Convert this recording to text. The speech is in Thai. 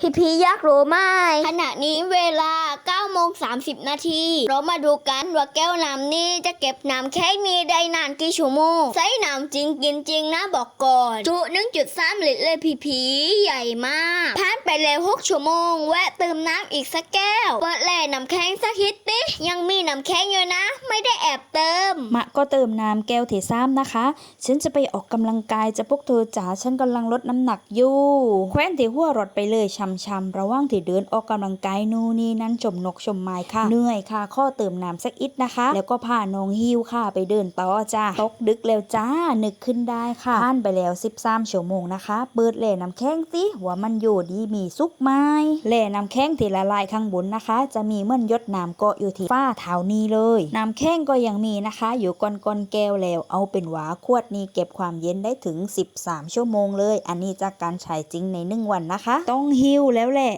พี่พีอยากรู้ไหมขณะนี้เวลา9 โมง 30 นาที เรามาดูกันว่าแก้วน้ำนี้จะเก็บน้ำแค่นี้ได้นานกี่ชั่วโมง ใช้น้ำจริงกินจริงนะบอกก่อน จุ 1.3 ลิตรเลยพีพีใหญ่มาก ผ่านไปแล้ว6ชั่วโมง แวะเติมน้ำอีกสักแก้วเปิดแหล่น้ำแข็งสักฮิตดิยังมีน้ำแข็งอยู่นะ ไม่ได้แอบเติม มะก็เติมน้ำแก้วเทซ้ำนะคะ ฉันจะไปออกกำลังกายจะพวกเธอจ๋าฉันกำลังลดน้ำหนักอยู่ แคว้นที่หัวรถไปเลยช้ำๆระว่างที่เดินออกกำลังกายนู่นนี่นั่นชมนกชมไม้ค่ะเหนื่อยค่ะ ข้อเติมน้ำสักอิดนะคะ แล้วก็พาน้องฮิวค่ะ ไปเดินต่อจ้าตกดึกแล้วจ้านึกขึ้นได้ค่ะผ่านไปแล้ว 13ชั่วโมงนะคะ เปิดแหล่น้ำแข็งสิว่ามันอยู่ดีมีสุกไหมแหล่น้ำแข็งที่ละลายข้างบนนะคะ จะมีเหมือนยดน้ำเกาะอยู่ที่ฝ้าเท้านี้เลยน้ำแข็งก็ยังมีนะคะ อยู่ก้อนๆแก้วแล้ว เอาเป็นหวาขวดนี้เก็บความเย็นได้ถึง 13 ชั่วโมงเลย อันนี้จากการใช้จริงในหนึ่งวันนะคะ ต้องหิวแล้วแหละ